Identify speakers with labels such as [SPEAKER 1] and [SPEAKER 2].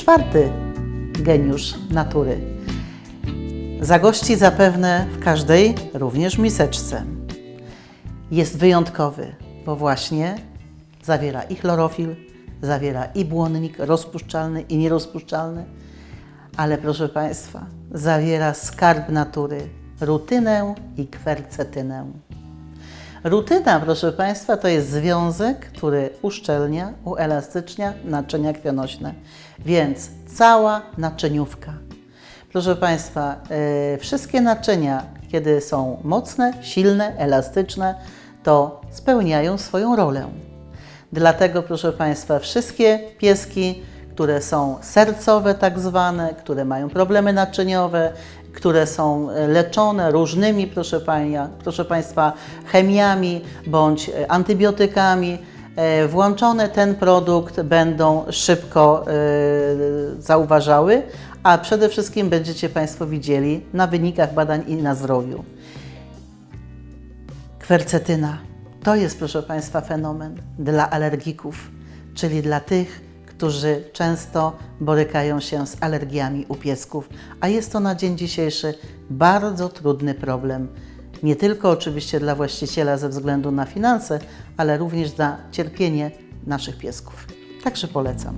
[SPEAKER 1] czwarty geniusz natury. Zagości zapewne w każdej, również miseczce. Jest wyjątkowy, bo właśnie zawiera i chlorofil, zawiera i błonnik rozpuszczalny i nierozpuszczalny, ale proszę Państwa, zawiera skarb natury, rutynę i kwercetynę. Rutyna, proszę Państwa, to jest związek, który uszczelnia, uelastycznia naczynia krwionośne, więc cała naczyniówka. Proszę Państwa, yy, wszystkie naczynia, kiedy są mocne, silne, elastyczne, to spełniają swoją rolę. Dlatego, proszę Państwa, wszystkie pieski, które są sercowe, tak zwane, które mają problemy naczyniowe, które są leczone różnymi, proszę, pania, proszę Państwa, chemiami bądź antybiotykami, e, włączone ten produkt będą szybko e, zauważały, a przede wszystkim będziecie Państwo widzieli na wynikach badań i na zdrowiu. Kwercetyna to jest, proszę Państwa, fenomen dla alergików, czyli dla tych, którzy często borykają się z alergiami u piesków, a jest to na dzień dzisiejszy bardzo trudny problem. Nie tylko oczywiście dla właściciela ze względu na finanse, ale również za cierpienie naszych piesków. Także polecam.